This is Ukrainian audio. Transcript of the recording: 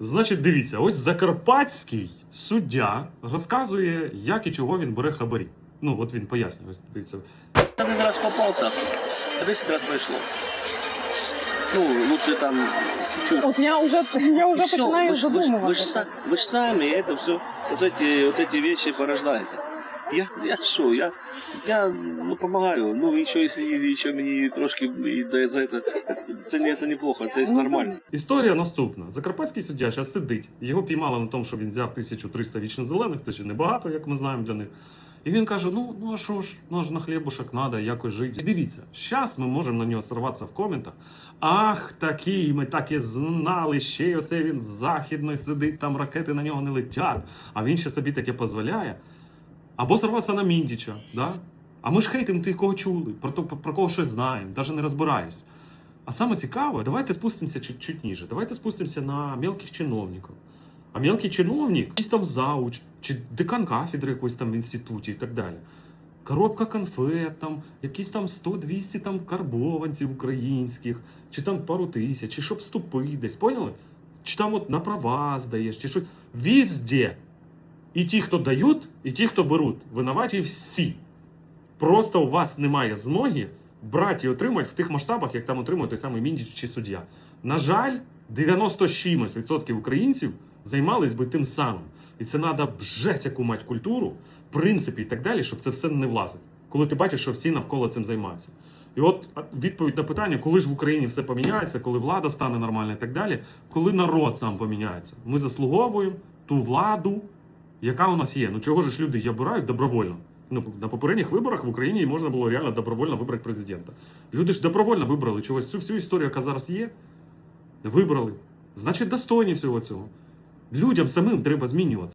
Значить, дивіться, ось закарпатський суддя розказує, як і чого він бере хабарі. Ну, от він пояснює. Ось дивіться. Там один раз попался, а 10 раз прошло. Ну, лучше там чуть-чуть. От я вже я вже И всё, починаю вы ж- вы ж- Вы, задумуватися. ж са- вы ж сами это все, вот эти, вот эти вещи порождаете. Я, я що, я, я ну, помогаю. Ну, і що, якщо ще мені трошки і дає за це, це, не, це неплохо, це Ну, нормально. Історія наступна. Закарпатський суддя зараз сидить. Його піймали на тому, що він взяв 1300 вічно зелених, це ще небагато, як ми знаємо для них. І він каже: ну, ну а що ж, ну ж на хлібушок треба якось жити. І дивіться, зараз ми можемо на нього сорватися в коментах. Ах, такий, ми так і знали, ще й оце він західний сидить, там ракети на нього не летять, а він ще собі таке дозволяє. Або сорватися на Міндіча, да? А ми ж хейтимо тих, кого чули, про, то, про кого щось знаємо, навіть не розбираюсь. А саме цікаве, давайте спустимося чуть, чуть ниже. Давайте спустимося на мелких чиновників. А мелкий чиновник, якийсь там зауч, чи декан кафедри якоїсь там в інституті і так далі. Коробка конфет, там, якісь там 100-200 там карбованців українських, чи там пару тисяч, чи щоб вступити десь, поняли? Чи там от на права здаєш, чи що. Везде. І ті, хто дають, і ті, хто беруть. Винуваті всі. Просто у вас немає змоги брати і отримати в тих масштабах, як там отримує той самий Міндіч чи суддя. На жаль, 90 з чимось відсотків українців займались би тим самим. І це треба бжесть яку мати культуру, принципи і так далі, щоб це все не влазить. Коли ти бачиш, що всі навколо цим займаються. І от відповідь на питання, коли ж в Україні все поміняється, коли влада стане нормальна і так далі, коли народ сам поміняється. Ми заслуговуємо ту владу, яка у нас є. Ну чого ж люди її обирають добровольно? Ну, на попередніх виборах в Україні можна було реально добровольно вибрати президента. Люди ж добровольно вибрали чогось цю всю історію, яка зараз є. Вибрали. Значить, достойні всього цього. Людям самим треба змінюватися.